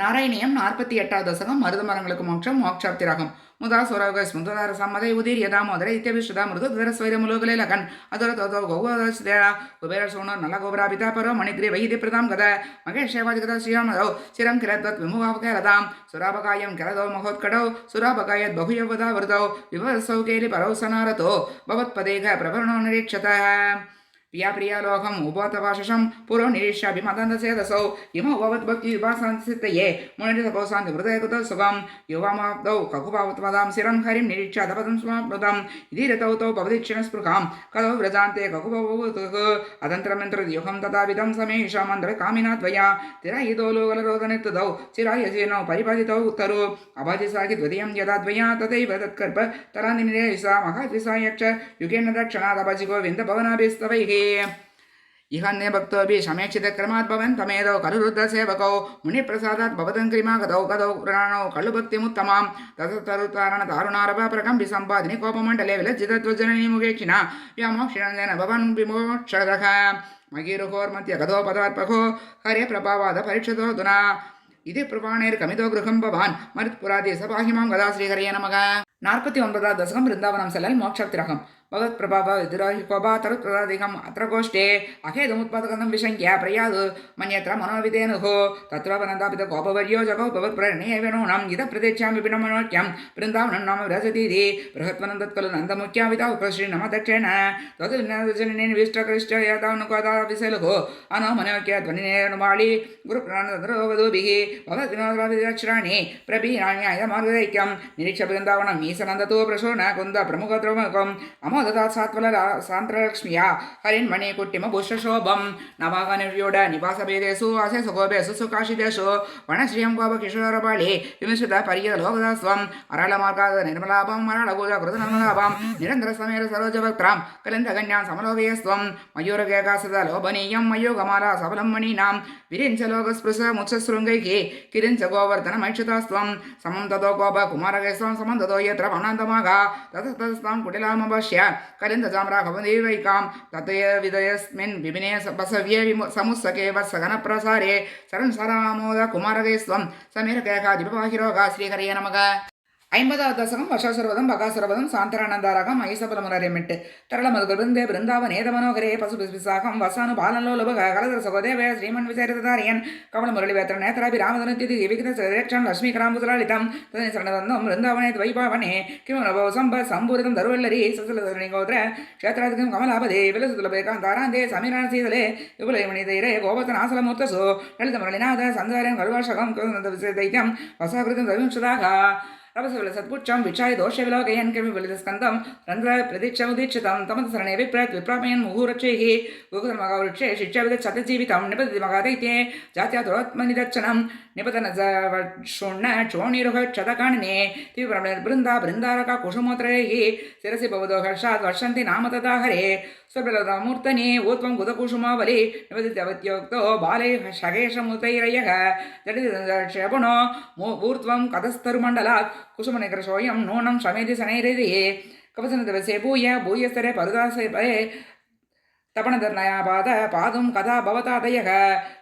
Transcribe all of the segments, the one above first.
நாராயணியம் நாற்பத்தி எட்டாவது தசகம் மருத மரங்களுக்கு மோட்சம் மோக்ஷாப்திராகம் முதா சுரக ஸ்முதார சம்மதை உதிர் யதா மோதர இத்தியபிஷ்டதா மிருதுதர ஸ்வைர முலோகலே லகன். அதர தோதோ கௌவதேரா குபேர சோனோ நல கோபுரா பிதா பரோ மணிகிரி வைதி பிரதாம் கத. மகேஷேவாதி கதா ஸ்ரீராமதோ சிரம் கிரத்வத் விமுகாவகே ரதாம் சுராபகாயம் கிரதோ மகோத்கடோ சுராபகாயத் பகுயவதா விருதோ. விவசௌகேலி பரௌசனாரதோ பவத்பதேக பிரபரணோ நிரீட்சத. பிரியாபிரியாலோகம் உபோதவாஷம் புரோ நிரீஷாபிமதந்தசேதசௌ இம உபவத்பக்தி உபாசந்தித்தயே முனித கோசாந்தி ஹிருதயகுத சுகம் யுவமாப்தௌ ககுபாவத்மதாம் சிரம் ஹரிம் நிரீட்சா தபதம் சுமாப்னுதம் இதீரதௌ தௌ பவதிக்ஷண ஸ்பிருகாம் கதோ விரஜாந்தே ககுபவத்துகு அதந்தரமந்திர யுகம் ததாவிதம் சமேஷா மந்திர காமினாத்வயா திரா இதோ லோகலரோதனித்ததௌ சிராய ஜீனோ பரிபாதிதௌ உத்தரோ அபாதி சாகி துவதியம் யதா துவயா ததைவ தற்கர்ப தராந்தி நிரேசா மகாத்விசாயக்ஷ யுகேன தட்சணாத் அபாஜி கோவிந்த பவனாபிஸ்தவைகே ఇహ నేభక్తోభి సమేక్షిత క్రమాద్భవన్ తమేదో కలు రుద్ర సేవకౌ ముని ప్రసాదాత్ భవతం క్రిమా గదౌ గదౌ ప్రాణౌ కళ్ళు భక్తిముత్తమాం దారుణారభ తారుణారభాపరకంబి సంపాదిని కోపమండలే విలజ్జితత్వజననీముఖేక్షిణ వ్యామోక్షిణందన భవన్ విమోక్షదః మగీరుహోర్మధ్య గదో పదార్పకో హరే ప్రభావాద పరీక్షతో దునా ఇది కమితో గృహం భవాన్ మరిత్పురాది సభాహిమాం గదా శ్రీహరే నమగా நாற்பத்தி ஒன்பதாவது தசகம் பிருந்தாவனம் செல்லல் மோட்சத்திரகம். பகவத் பிரபாவ விதுராஹி கோபா தருத்ரதிகம் அத்திர கோஷ்டே அகேதமுத்பாதகந்தம் விஷங்கிய பிரயாது. மன்யத்திர மனோவிதேனுகோ. தத்ரவனந்தாபித கோபவர்யோ ஜகோ பவத் பிரணயே வேணூனம் இத பிரதேச்சாமி பினமனோக்கியம். பிருந்தாவனம் நாம விரசதீதி ಈಸನಂದತೋ ಪ್ರಸೂನ ಕುಂದ ಪ್ರಮುಖ ದ್ರಮುಖಂ ಅಮೋದತ ಸಾತ್ವಲ ಸಾಂತ್ರಲಕ್ಷ್ಮಿಯ ಹರಿನ್ಮಣಿ ಕುಟ್ಟಿಮ ಪುಷ್ಪಶೋಭಂ ನವಾಗ ನಿರ್ವ್ಯೂಢ ನಿವಾಸ ಭೇದೇಶು ಆಸೆ ಸುಗೋಬೇಸು ಸುಖಾಶಿತೇಶು ವಣಶ್ರೀಯಂ ಗೋಪ ಕಿಶೋರ ಬಾಳಿ ವಿಮಿಶ್ರಿತ ಪರಿಯ ಲೋಕದ ಸ್ವಂ ಅರಳ ಮಾರ್ಗದ ನಿರ್ಮಲಾಭಂ ಮರಳಗೂಜ ಕೃತ ನರ್ಮಲಾಭಂ ನಿರಂತರ ಸಮೀರ ಸರೋಜ ಭಕ್ತಾಂ ಕಲಿಂದ ಗಣ್ಯಾಂ ಸಮಲೋಕಯ ಸ್ವಂ ಮಯೂರ ಗೇಗಾಸದ ಲೋಭನೀಯಂ ಮಯೋಗಮಾಲ ಸಬಲಂ ಮಣೀನಾಂ ವಿರಿಂಚ ಲೋಕಸ್ಪೃಶ ಮುತ್ಸಶೃಂಗೈಕಿ ಕಿರಿಂಚ ಗೋವರ್ಧನ ಮೈಕ್ಷತಾ ಸ್ವಂ ಸಮಂ ತದೋ ಗೋಪ ಕುಮಾರಗೈ ಸ್ವಂ ಸಮಂ ತದೋ ಯ यत्र वनान्तमघ ततः ततस्तां कुटिलामपश्य कलिन्दजां राघवनीवैकां ततय विदयस्मिन् विभिने बसव्ये विमु समुत्सके वत्सगनप्रसारे शरणसरामोद कुमारगे स्वं समीरकेकाधिपवाहिरोगा श्रीहरये नमः ஐம்பதாவது தசகம் வசாசுரவதம் பகாசுரவதம் சாந்தரானந்தாரகம் ஐசபலமுரரெமிட்டு தரளமது பிருந்தே பிருந்தாவனேத மனோகரே பசு பிசாகம் வசானு பாலனோலபக கலதர சகோதேவ ஸ்ரீமன் விசேரதாரியன் கமல முரளிவேத்திர நேத்ராபி ராமதனத்திதி விகித சுரேக்ஷன் லட்சுமி கிராமுதலாளிதம் தனி சரணதந்தம் பிருந்தாவனே துவைபாவனே கிம சம்ப சம்பூரிதம் தருவல்லரி சசலதரணி கோத்ர க்ஷேத்ராதிகம் கமலாபதே விலசுதுலபே காந்தாராந்தே சமீரான சீதலே விபுலயமணி தைரே கோபத்தனாசலமூர்த்தசு லலித முரளிநாத சந்தாரன் கருவாஷகம் தைத்தியம் வசாகிருதம் தவிம்சதாக. ತಪಸ್ಸುಗಳ ಸದ್ಗುಚ್ಛಂ ವಿಚಾಯ ದೋಷವಿಲೋಕಯನ್ ಕಿಮಿ ಬಲಿತ ಸ್ಕಂದಂ ರಂಧ್ರ ಪ್ರದೀಕ್ಷ ಉದೀಕ್ಷಿತಂ ತಮದ ಸರಣೆ ವಿಪ್ರತ್ ವಿಪ್ರಾಮಯನ್ ಮುಹೂರಚೈಹಿ ಗೋಕುಲ ಮಗ ವೃಕ್ಷೆ ಶಿಕ್ಷಾವಿದ ಚತ ಜೀವಿತಂ ನಿಪದತಿ ಮಗಾದೈತೆ ಜಾತ್ಯ ದುರಾತ್ಮ ನಿದರ್ಶನಂ ನಿಪತನ ಶೂಣ್ಣ ಚೋಣಿರುಹ ಕ್ಷತಕಾಣಿನೇ ತೀವ್ರ ಬೃಂದ ಬೃಂದಾರಕ ಕುಸುಮೋತ್ರೈಹಿ ಶಿರಸಿ ಭವದೋ ಹರ್ಷಾತ್ ವರ್ಷಂತಿ ನಾಮತದಾಹರೇ स्वप्रलतामूर्तने ऊत्वं गुदकुसुमावलि निपतित्यवत्योक्तो बाले शगेशमुतैरयः जटितक्षेपणो ऊर्ध्वं कतस्तरुमण्डलात् कुसुमनिकरसोऽयं नूनं शमेति शनैरिये कवचनदिवसे भूय भूयस्तरे परुदासे परे தபணதர்ணயாபாத பாதும் கதா பவதாதயக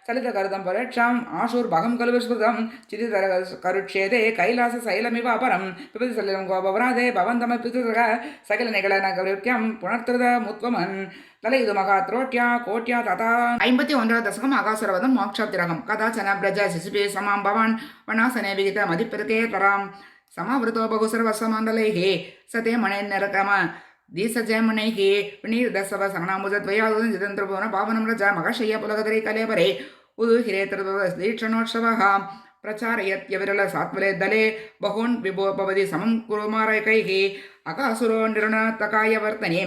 சலித கருதம் பரட்சாம் ஆஷூர் பகம் கலு ஸ்மிருதம் சிதிதர கருட்சேதே கைலாச சைலமிவ அபரம். பிபதி சலிலம் கோபவராதே பவந்தம பிதுதக சகல நிகழ நகவிருத்தியம் புனர்த்திருத முத்வமன். தலை இது மகா த்ரோட்யா கோட்யா ததா. ஐம்பத்தி ஒன்றாவது தசகம் ஆகாசுரவதம் மோக்ஷாத்திரகம். கதாச்சன பிரஜ சிசுபே சமாம் பவான். வனாசனே விகித மதிப்பிருத்தே தராம். சமாவிருத்தோ பகு ஹே சதே மணே நிரகம ದೀಸಜಮನೈಹಿ ಪಿಣೀರ್ದಸವ ಸಮನಾಮುಜದ್ವಯಾದುದಂ ಜಿತಂತ್ರಭುವನ ಪಾವನಮ್ರಜ ಮಗಶಯ್ಯ ಪುಲಗದರೆ ಕಲೆಬರೆ ಉದು ಹಿರೇತೃದ ದೀಕ್ಷಣೋತ್ಸವ ಪ್ರಚಾರಯತ್ಯವಿರಲ ಸಾತ್ವಲೆ ದಲೆ ಬಹೂನ್ ವಿಭೋ ಭವತಿ ಸಮಂ ಕುರುಮಾರಕೈಃ ಅಕಾಸುರೋ ನಿರ್ಣತಕಾಯ ವರ್ತನೆ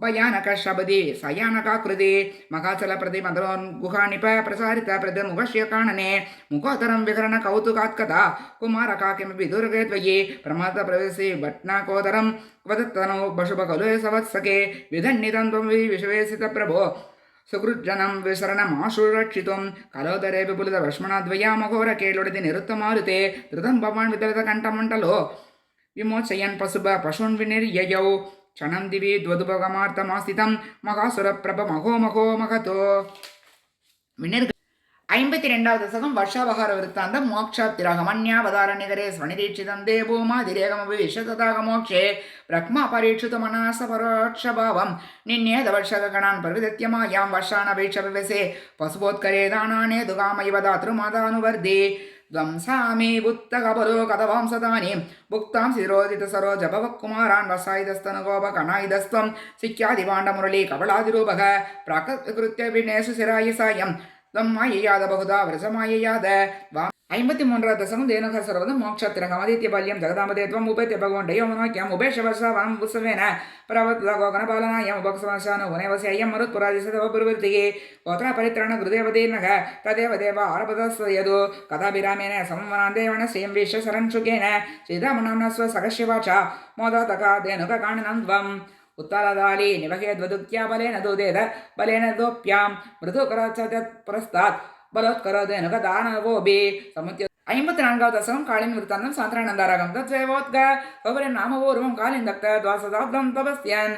భయానక శబదే సయానకాకృతి మహాచల ప్రతి మధురోన్ గుహానిప ప్రసారిత ప్రతి ముఖశ్య కాణనే ముఖోతరం విహరణ వికరణ కుమార కుమారకాకిమపి దుర్గే త్వయి ప్రమాద ప్రవేశే భట్నాకోదరం వదత్తనో బశుభ కలు సవత్సకే విధన్నితం త్వం ప్రభో సుకృజ్జనం విసరణమాశురక్షితం కలోదరే విపులిత భస్మణాద్వయామఘోర కేళుడిది నిరుత్తమారుతే ధృతం భవాన్ వితలిత కంఠమంటలో విమోచయన్ పశుభ పశున్ వినిర్యయౌ क्षणं दिवि द्वदुभगमार्थमास्थितं மகோ மகோ மகதோ விண்ணர்கள். ஐம்பத்தி ரெண்டாவது சகம் வர்ஷாபகார விருத்தாந்தம் மோக்ஷாப்திரகமன்யாவதார நிகரே ஸ்வனிரீட்சிதம் தேபூமாதிரேகமபி விஷததாக மோக்ஷே பிரக்ம அபரீட்சித மனாச பரோட்சபாவம் நின்னேத வர்ஷகணான் பர்விதத்யமாயாம் வர்ஷானபீட்சபிவசே பசுபோத்கரே தானானே துகாமைவதா திருமாதானுவர்தி ಧ್ವಂಸಾಮಿ ಬುತ್ತಗಬರು ಕದವಾಂಸದಾನಿ ಭುಕ್ತಾಂ ಶಿರೋದಿತ ಸರೋಜ ಭವಕುಮಾರಾನ್ ರಸಾಯಿದಸ್ತನಗೋಪ ಕಣಾಯಿದಸ್ತಂ ಸಿಕ್ಯಾದಿವಾಂಡ ಮುರಳಿ ಕಬಳಾದಿರೂಪಗ ಪ್ರಾಕೃತ್ಯ ವಿಣೇಶು ಸಿರಾಯಿ ಸಾಯಂ ತ್ವಂ ಮಾಯೆಯಾದ ಬಹುಧಾ ವ್ರಜ ಮಾಯೆಯಾದ ஐம்பத்தி மூன்றாவது தசகம் தேனுக சர்வதம் மோட்சத்திரகம் ஆதித்ய பால்யம் ஜகதாமதே துவம் உபேத்திய பகவான் டயோமனோக்கியம் உபேஷவசா வனம் புசவேன பிரவத்த கோகணபாலனாயம் உபக்ஷமாசான உனைவசி ஐயம் மருத்புராதிசதவ புருவர்த்தியே கோத்ரா பரித்ராண குருதேவதீர்ணக ததேவ தேவ ஆரபதஸ்வயது கதாபிராமேன சமவனாந்தேவன ஸ்ரீயம் விஸ்வ சரண்சுகேன ஸ்ரீராமநாம்ன ஸ்வ சகசிவாச்சா மோததகா தேனுக காணனம் துவம் उत्तरदाली निवहेद्वदुक्त्या बलेन दुदेद बलेन दोप्यां मृदुकराच पुरस्तात् பலோத்கரோதேன தானவோபி சமுத்திய ஐம்பத்தி நான்காவது தசகம் காளின் விருத்தாந்தம் சாந்திரானந்தாரகம் தத்வேவோத்க ஒவ்வொரு நாமபூர்வம் காலிந்தக்த துவாசதாப்தம் தபஸ்யன்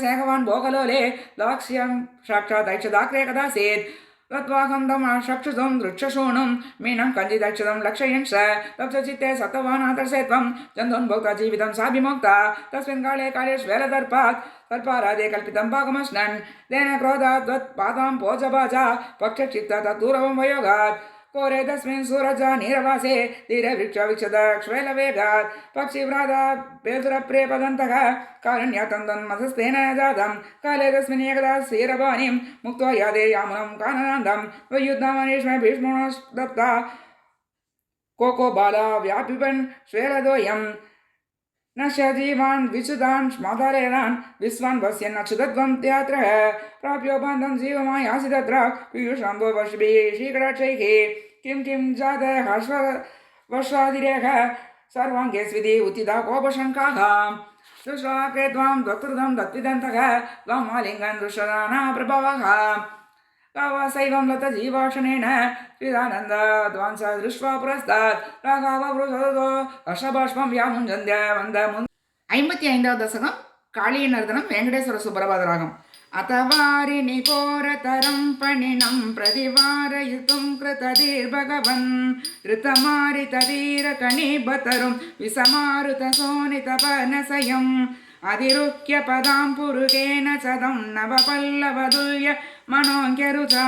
சேகவான் போகலோலே லாக்ஷ்யம் சாட்சாத் ஐஷதாக்ரே கதாசேத் లత్వాహందం షక్షుతం దృక్షశూణం మీనం కందిదక్షితం లక్షయన్ స తప్సచిత్తే సత్వనాథర్సే త్వం చందోన్భోక్త జీవితం సాభిమోక్త తస్మిన్ కాళే కాళే శ్వేలదర్పాత్ తల్పారాదే కల్పితం భాగమస్నన్ దేన క్రోధాద్వత్ పాదాం పోజభాజ పక్షక్షిప్త తద్దూరవం వయోగాత్ पोजबाजा पक्षचित्त तद्दूरवं वयोगात् कोरे तस्मिन् सूरज नीरवासे धीरवृक्षविक्षद क्ष्वेलवेगात् पक्षिव्राता पेतुरप्रेपदन्तः कारण्यातन्दन् मधस्तेन जातं काले तस्मिन् एकदा श्रीरवाणीं मुक्त्वा यादे यामुनं काननान्दं वयुद्धमनीष्म भीष्मणो दत्ता कोको बाला व्यापिपन् न शजीवान् विशुदान् श्माधारेणान् विस्वान् वस्यन् नक्षुतत्वं त्यात्रः। प्राप्योपान्तं जीवमायासि तत्र पीयूषाम्बुवर्षभिः श्रीकटाक्षैः किं किं जातः हर्ष वर्षादिरेख सर्वाङ्गे स्विधि उत्थिता कोपशङ्काः। दुष्वाके त्वां त्वत्कृतं तत्विदन्तः त्वमालिङ्गन् दुष्टदाना प्रभवः कावासैवं लतजीवाक्षणेन श्रीदानन्द ध्वांस दृष्ट्वा पुरस्तात् राघववृषदो हर्षबाष्पं व्यामुञ्जन्त्य वन्द मुन् ஐம்பத்தி ஐந்தாவது தசகம் காளிய நர்தனம் வெங்கடேஸ்வர சுப்பரபாத ராகம் அத்தவாரிணி கோரதரம் பணினம் பிரதிவாரயித்தும் கிருததீர்பகவன் ऋतमारितधीर कणीबतरुं विसमारुत सोनितपनसयम् अधिरुह्य पदां पुरुगेन మనోజ్ఞరుచా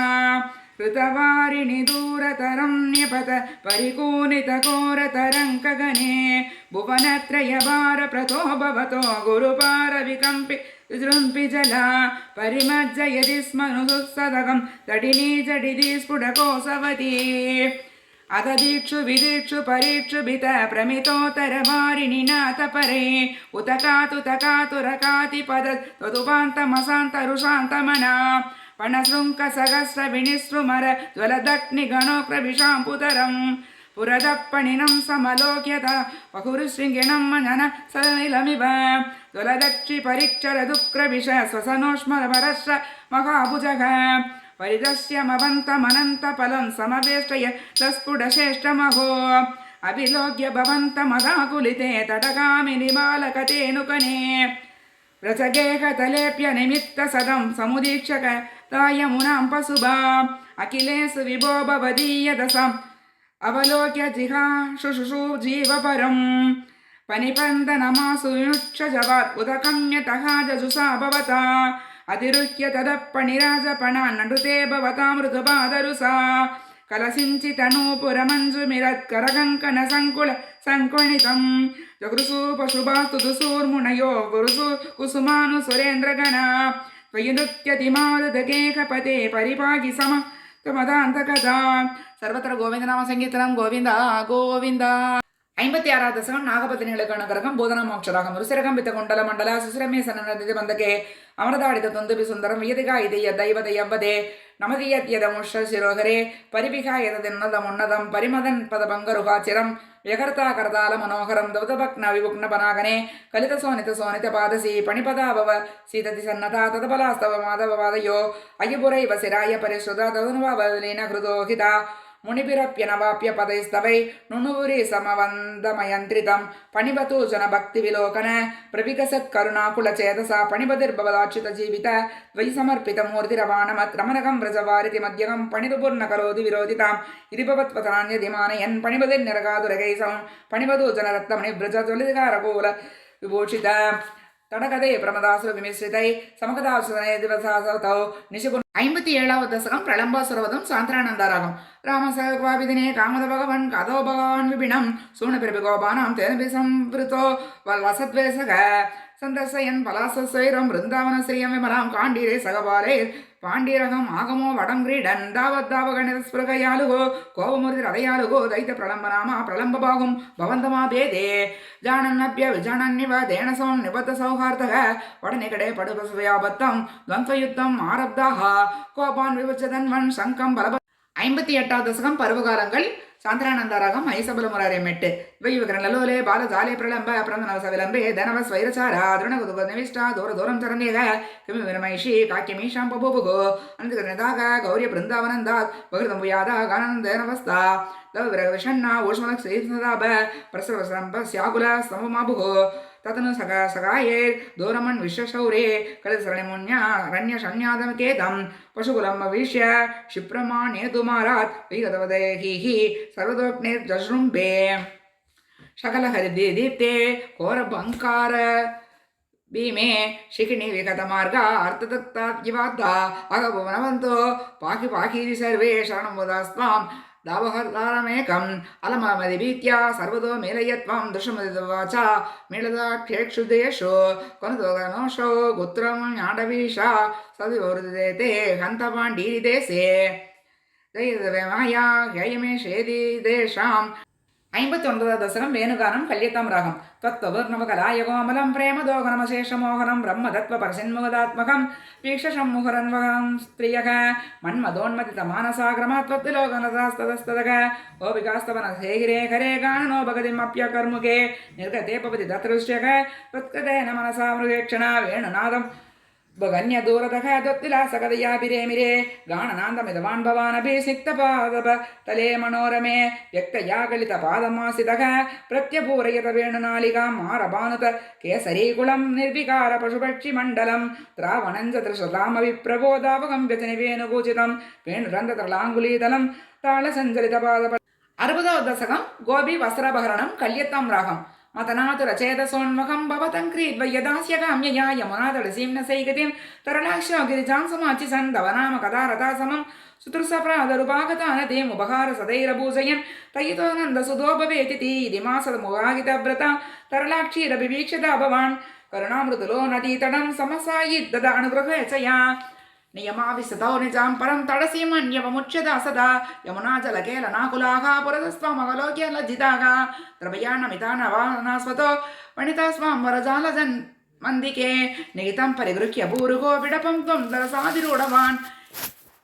కృతవారిణి దూరతరం న్యపత పరికూనిత కోరతరంకగణే భువనత్రయ భార ప్రతోభవతో గురుపార వికంపి విజృంపి జల పరిమజ్జయది స్మనుదుస్సదగం తడినీ జడిది స్ఫుటకోసవతి అత దీక్షు విదీక్షు పరీక్షుభిత ప్రమితోతర వారిని నాత పరే ఉతకాతుతకాతురకాతి పద తదుపాంతమశాంతరుషాంతమనా पणशृङ्खसहस्रविनिसृमर ज्वलदग्निगणोक्रविशाम्पुतरम् पुरदप्पणिनं समलोक्यत बहुरुशृङ्गिणं मनन समिलमिव ज्वलदक्षि परिक्षरदुक्रविश स्वसनोष्मरभरश्च महाभुजः परिदस्यमवन्तमनन्तफलं समवेष्टय तस्फुटश्रेष्ठमहो अभिलोक्य भवन्तमदाकुलिते तटगामिनि बालकतेनुकने रसगेहतलेप्य निमित्तसदं समुदीक्षक తాయమునాం పశుభాం అఖిలేశ విభో భవదీయదసాం అవలోక్య జిహాశుశుషు జీవపరం. పనిపందనమాసుయుక్షజవాత్ ఉదకమ్యతః జజుసా భవత. అతిరుహ్య తదప్పణిరాజపణా నడుతే భవతా మృదుబాదరుసా. కలసించితనూపురమంజుమిరత్కరకంకణ సంకుల సంకుణితం. జగృసూ పశుభాస్తు దుసూర్ముణయో గురుసు కుసుమాను సురేంద్రగణ. त्वयि मारुदकेकपदे परिपाहि सम त्वमदान्तकदा सर्वत्र गोविन्दनामसङ्गीतनं गोविन्द गोविन्द ஐம்பத்தி ஆறாவது தசகம் நாகபத்தினிகளுக்கான கிரகம் போதனமோட்சராகம் ருசிரகம் பித்த குண்டல மண்டல சுசிரமே சனநதி வந்தகே அமரதாடித தொந்துபி சுந்தரம் வியதிகா இதய தைவத எவ்வதே நமதியத்யதமுஷ சிரோகரே. பரிபிகா எதது உன்னதம் உன்னதம். பரிமதன் பத பங்கருகாச்சிரம் వ్యకర్తాకర్తాల మనోహరం దవదభగ్న విభుగ్న పనాగనే కలిత సోనిత సోనిత పాదసి పణిపదాభవ సీతతి సన్నత తదబలాస్తవ మాధవ పాదయో అయపురైవ శిరాయ పరిశ్రుత తదనుభవలీన కృతోహిత ಮುನಿಭಿರಪ್ಯನವಾಪ್ಯ ಪದೈಸ್ತವೈ ನುಣುವುರಿ ಸಮವಂದಮಯಂತ್ರಿತಂ ಪಣಿಬತು ಜನಭಕ್ತಿ ವಿಲೋಕನ ಪ್ರವಿಕಸತ್ ಕರುಣಾಕುಲ ಚೇತಸ ಪಣಿಬದಿರ್ಭವದಾಚ್ಯುತ ಜೀವಿತ ತ್ವಯಿ ಸಮರ್ಪಿತ ಮೂರ್ತಿರವಾಣಮತ್ ರಮನಕಂ ವ್ರಜವಾರಿತಿ ಮಧ್ಯಗಂ ಪಣಿದುಪುರ್ಣ ಕರೋದಿ ವಿರೋಧಿತಾಂ ಇರಿಭವತ್ವತಾನ್ಯ ದಿಮಾನಯನ್ ಪಣಿಬದಿರ್ನಿರಗಾದುರಗೈಸಂ ಪಣಿಬದು ಜನರತ್ನಮಣಿ ವ್ರಜ ಜ್ವಲಿಗಾರಗೋಲ ವಿಭೂಷಿತ தடகதை பிரமதாசுர விமிஸ்ரிதை சமகதாசுரனை திவசாசௌ நிஷுகு ஐம்பத்தி ஏழாவது தசகம் பிரளம்பாசுரவதம் சாந்திரானந்தாராகும். ராமசகவாபிதினே காமத பகவன் கதோ பகவான் விபிணம் சூனபிரபி கோபானாம் தேனபி சம்வృతో வசத்வேசக சந்தசயன் பலாசஸ்வைரம் பிருந்தாவன ஸ்ரீயம் விமலாம் காண்டீரே சகபாலே பாண்டீரகம் ஆகமோ வடம் கிரீடன் தாவத் தாவகணித ஸ்பிருகயாலுகோ கோபமூர்த்தி ரதயாலுகோ தைத்த பிரளம்பநாமா பிரளம்பபாகும் பவந்தமா பேதே. ஜானன்னப்ய விஜானன்னிவ தேனசம் நிபத்த சௌஹார்த்தக வடநிகடே படுபசுவயாபத்தம் துவந்தயுத்தம் ஆரப்தாக. கோபான் விவச்சதன்வன் சங்கம் பலப ஐம்பத்தி எட்டாவது தசகம் பருவகாலங்கள். சாந்திரானந்தாராகம் ஐசபல முராரே மெட்டு. இவையுகரலோலே பாலஜாலே பிரளம்ப பிரந்தனவச விளம்பே தனவ ஸ்வைரச்சாரா திருணகுதுப நிவிஷ்டா தூர தூரம் சரண்யக கிமி விரமைஷி காக்கியமீஷாம் பபுபுகோ. அனந்தகரணதாக கௌரிய பிருந்தாவனந்தாத் பகிர்தம்புயாதா கானந்தேனவஸ்தா தவ விரக விஷண்ணா ஊஷ்மலக் ஸ்ரீசதாப பிரசவசரம்ப சியாகுல ತದನು ಸಗ ಸಗಾಯೇ ದೋರಮನ್ ವಿಶ್ವಶೌರೇ ಕಲಸರಣಿಮುಣ್ಯಾರಣ್ಯಷಣ್ಯಾದಮಕೇತಂ ಪಶುಕುಲಂ ಭವಿಷ್ಯ ಕ್ಷಿಪ್ರಮಾಣೇತು ಮಾರಾತ್ ವಿಗತವದೇಹಿ ಸರ್ವದೋಗ್ನಿರ್ಜಶೃಂಭೆ शकलहरिदीप्ते घोरभङ्कार भीमे शिखिणि विगतमार्गा अर्थदत्ताब्जिवाद्धा अगभुवनवन्तो पाकि पाकीति सर्वे शरणं वदास्ताम् दावहर्वारमेकम् अलमामदिभीत्या सर्वतो मेलय त्वां दृशमदिवाचा मिलदाक्षेक्षुदेषु कोनतोगनोषौ गुत्रं याडवीषा सदिवृदे ते हन्तपाण्डीरिदेशे दयितवे माया ह्ययमे शेदिदेशाम् ஐம்பத்தி ஒன்பதாவது வசனம் வேணுகானம் கல்யத்தம் ராகம் தத்வபூர்ணமகலாயகோமலம் பிரேமதோகனமசேஷமோகனம் பிரம்ம தத்வ பரசன்முகதாத்மகம் பீக்ஷசம்முகரன்வகம் ஸ்திரியக மன்மதோன்மதிதமானசாகிரமாத்வத்திலோகனதாஸ்ததஸ்ததக கோபிகாஸ்தவன சேகிரே கரே கானனோபகதிமப்யகர்முகே நிர்கதே பபதி தத்ருஷ்யக தத்கதேன மனசா மிருகேக்ஷணா வேணுநாதம் ಭಗನ್ಯದೂರತಃ ದೊತ್ತಿಲಾಸಗದಯಾಭಿರೇಮಿರೇ ಗಾಣನಾಂದಮಿದವಾನ್ ಭವಾನಭಿಸಿಕ್ತಪಾದಪ ತಲೆ ಮನೋರಮೆ ವ್ಯಕ್ತಯಾಗಳಿತ ಪಾದಮಾಸಿದಃ ಪ್ರತ್ಯಪೂರಯತ ವೇಣುನಾಲಿಗಾಂ ಮಾರಭಾನುತ ಕೇಸರೀಕುಳಂ ನಿರ್ವಿಕಾರ ಪಶುಪಕ್ಷಿಮಂಡಲಂ ತ್ರಾವಣಂಜ ತ್ರಿಶಲಾಮವಿಪ್ರಬೋಧಾವಗಂಭ್ಯತನೆ ವೇಣುಭೂಜಿತಂ ವೇಣುರಂಧತ್ರಲಾಂಗುಲೀದಲಂ ತಾಳಸಂಜಲಿತ ಪಾದಪ அறுபதாவது தசகம் கோபி வஸ்திராபகரணம் கல்யத்தாம் ராகம் మతనాతు రచేతసోన్ముఖం భవతం క్రీద్వయ్యదాస్య కామ్యయా యమునాతులసీం న సైగతిం తరణాక్షో గిరిజాం సమాచి సంధవనామ కథా రథా సమం సుతృసప్రాదరుపాగతానతేముపహార సదైరభూషయన్ తయితోనందసుదో భవేతితి ఇది మాసదమువాగితవ్రత తరళాక్షీరవివీక్షత భవాన్ కరుణామృతులో నదీతడం సమసాయి దద అనుగ్రహేచయా నియమావిశతో నిజాం పరం తడసీమన్యవముచ్యత సదా. యమునాజలకేల నాకులాగా పురతస్వామగలోకేల జితాగా ద్రవయాణమితాన వానాస్వతో వణితాస్వాం వరజాలజన్ మందికే. నిగితం పరిగృహ్య భూరుగో విడపం త్వం దరసాదిరూఢవాన్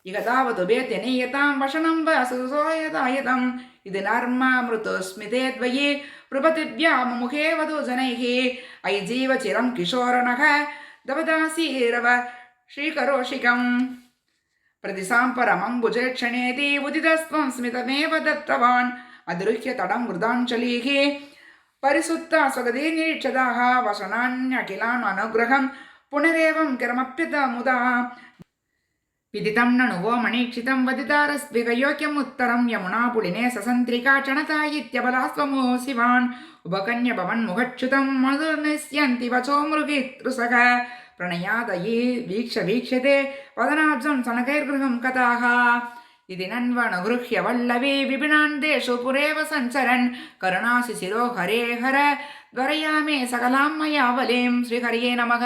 ఇక తావతు భేతి నీయతాం వశనం వసుసోయతాయతం ఇది నర్మామృతోస్మితే ద్వయే ముఖే వధు జనైః. ఐ జీవచిరం కిశోరణః దవదాసీరవ श्रीकरोषिकम् प्रतिसाम्परमम्बुजेक्षणेति उदितस्त्वं स्मितमेव दत्तवान् अदृह्य तडं मृदाञ्चलीः परिसुत्ता स्वगती निरीक्षदाः वसनान्यखिलान् अनुग्रहं पुनरेवं किरमप्यतमुदा विदितं ननु वो मणीक्षितं वदितारस्त्विगयोग्यमुत्तरं यमुनापुलिने ससन्त्रिका चणता इत्यबलास्त्वमोऽसिवान् उपकन्यभवन्मुखच्युतं मधुर्निस्यन्ति वचो मृगीतृसः प्रणयादयी वीक्ष वीक्ष्यते वदनाब्जं सनकैर्गृहं कथाः इति नन्वनुगृह्य वल्लवी विपिनान्देषु पुरेव सञ्चरन् करुणासि शिरो हरे हर द्वरयामे सकलां मयावलीं श्रीहर्ये नमः